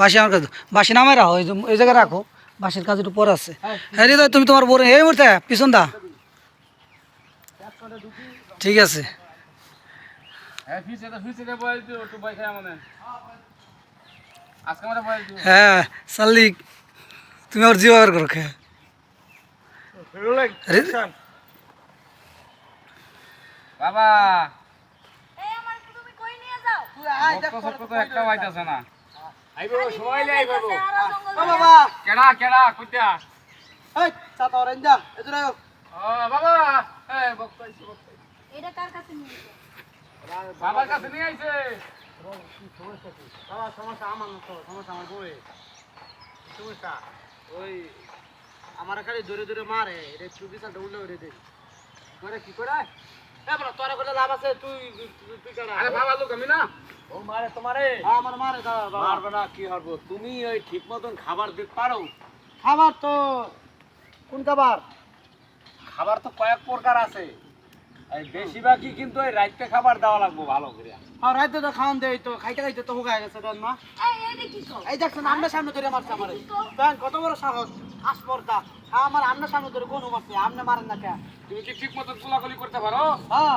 বাসি আমার কাছে বাসি নামাই রাখো এই জায়গায় রাখো। বাসির কাজ একটু পর আছে। হ্যাঁ হৃদয় তুমি তোমার বড় এই মুহূর্তে পিছন দা। ঠিক আছে। হ্যাঁ আমরা হ্যাঁ সাল্লিক তুমি ওর জিও বের করো খেয়ে। বাবা এই আমার তুমি কই নিয়ে যাও ভক্ত সক্ত তো একটা পাইতেছে না। আইবো সবাই লাই বাবা। কেডা কেডা কইতা এই চাতা ওরেন যা ও বাবা। এই ভক্ত আইছে ভক্ত এটা কার কাছে নিয়ে বাবার কাছে নিয়ে আইছে। বাবা সমস্যা আমার না তো সমস্যা আমার সমস্যা? ওই আমার খালি ধরে ধরে মারে এটা একটু উল্লে উড়ে দে করে কি করে? তোরা করে লাভ আছে তুই তুই- তুই কেডা আরে বাবা লোক আমি না। ও মারে তোমারে? হ্যাঁ, আমার মারে মারবে না কি হারবো? তুমি ওই ঠিক মতন খাবার দিতে পারো? খাবার তো কোন খাবার? খাবার তো কয়েক প্রকার আছে। বেশিরভাগই কিন্তু ওই রাইতে খাবার দেওয়া লাগবে ভালো করে। আর রাইতে তো খাওয়ান দেই তো খাইতে খাইতে তো হুগায় গেছে তোর মা এই এই দেখছেন আমরা সামনে ধরে মারছে আমার। দেন কত বড় সাহস আসপর্দা আমার আমরা সামনে ধরে কোন মারছে আপনি মারেন না কে তুমি কি ঠিক মতো কোলাকুলি করতে পারো? হ্যাঁ।